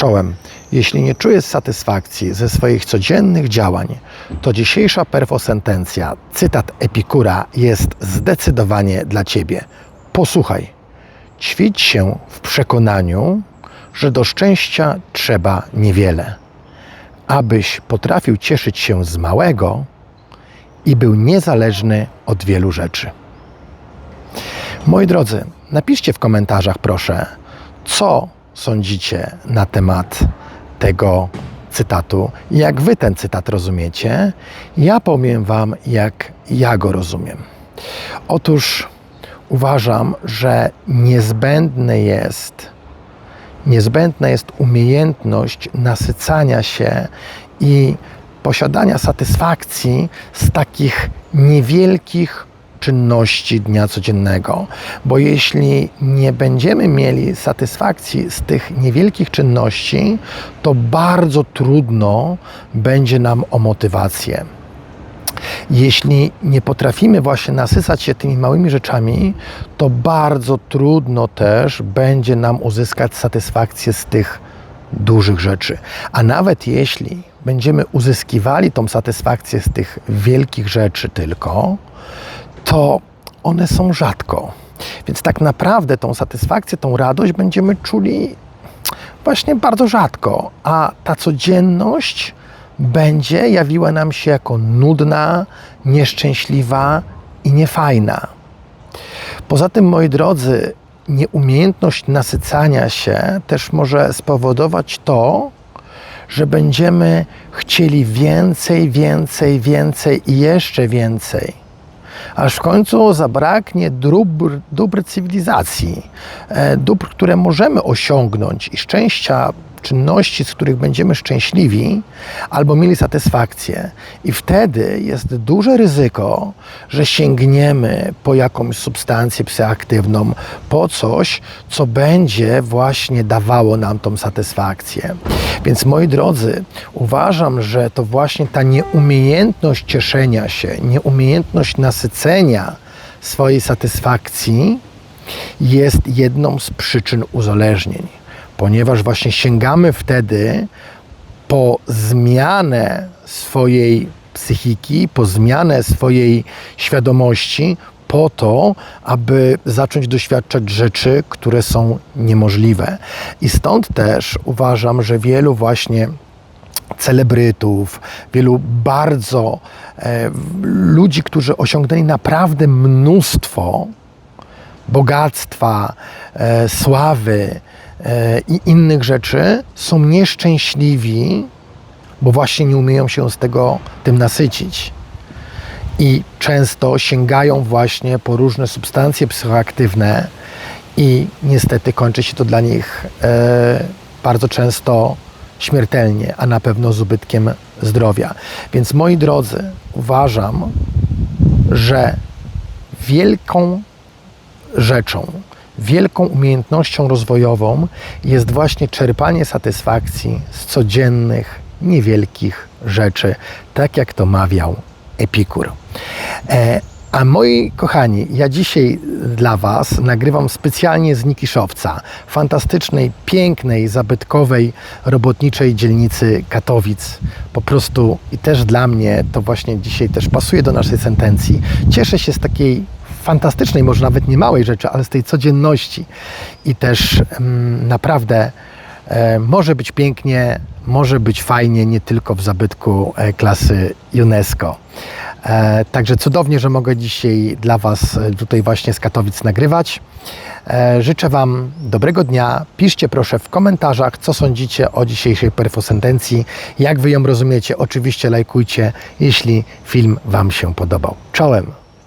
Czołem. Jeśli nie czujesz satysfakcji ze swoich codziennych działań, to dzisiejsza perfosentencja, cytat Epikura, jest zdecydowanie dla Ciebie. Posłuchaj. Ćwicz się w przekonaniu, że do szczęścia trzeba niewiele. Abyś potrafił cieszyć się z małego i był niezależny od wielu rzeczy. Moi drodzy, napiszcie w komentarzach proszę, co sądzicie na temat tego cytatu, jak wy ten cytat rozumiecie. Ja powiem wam, jak ja go rozumiem. Otóż uważam, że niezbędne jest niezbędna jest umiejętność nasycania się i posiadania satysfakcji z takich niewielkich czynności dnia codziennego. Bo jeśli nie będziemy mieli satysfakcji z tych niewielkich czynności, to bardzo trudno będzie nam o motywację. Jeśli nie potrafimy właśnie nasycać się tymi małymi rzeczami, to bardzo trudno też będzie nam uzyskać satysfakcję z tych dużych rzeczy. A nawet jeśli będziemy uzyskiwali tą satysfakcję z tych wielkich rzeczy tylko, to one są rzadko. Więc tak naprawdę tą satysfakcję, tą radość będziemy czuli właśnie bardzo rzadko, a ta codzienność będzie jawiła nam się jako nudna, nieszczęśliwa i niefajna. Poza tym, moi drodzy, nieumiejętność nasycania się też może spowodować to, że będziemy chcieli więcej, więcej, więcej i jeszcze więcej. Aż w końcu zabraknie dóbr, dóbr cywilizacji, e, dóbr, które możemy osiągnąć i szczęścia czynności, z których będziemy szczęśliwi albo mieli satysfakcję. I wtedy jest duże ryzyko, że sięgniemy po jakąś substancję psychoaktywną, po coś, co będzie właśnie dawało nam tą satysfakcję. Więc moi drodzy, uważam, że to właśnie ta nieumiejętność cieszenia się, nieumiejętność nasycenia swojej satysfakcji jest jedną z przyczyn uzależnień ponieważ właśnie sięgamy wtedy po zmianę swojej psychiki, po zmianę swojej świadomości, po to, aby zacząć doświadczać rzeczy, które są niemożliwe. I stąd też uważam, że wielu właśnie celebrytów, wielu bardzo e, ludzi, którzy osiągnęli naprawdę mnóstwo bogactwa, e, sławy, E, i innych rzeczy, są nieszczęśliwi, bo właśnie nie umieją się z tego tym nasycić. I często sięgają właśnie po różne substancje psychoaktywne i niestety kończy się to dla nich e, bardzo często śmiertelnie, a na pewno z ubytkiem zdrowia. Więc moi drodzy, uważam, że wielką rzeczą, wielką umiejętnością rozwojową jest właśnie czerpanie satysfakcji z codziennych, niewielkich rzeczy, tak jak to mawiał Epikur. E, a moi kochani, ja dzisiaj dla Was nagrywam specjalnie z Nikiszowca, fantastycznej, pięknej, zabytkowej, robotniczej dzielnicy Katowic. Po prostu i też dla mnie to właśnie dzisiaj też pasuje do naszej sentencji. Cieszę się z takiej fantastycznej, może nawet nie małej rzeczy, ale z tej codzienności. I też mm, naprawdę e, może być pięknie, może być fajnie, nie tylko w zabytku e, klasy UNESCO. E, także cudownie, że mogę dzisiaj dla Was e, tutaj właśnie z Katowic nagrywać. E, życzę Wam dobrego dnia. Piszcie proszę w komentarzach, co sądzicie o dzisiejszej perfosentencji, jak Wy ją rozumiecie. Oczywiście lajkujcie, jeśli film Wam się podobał. Czołem!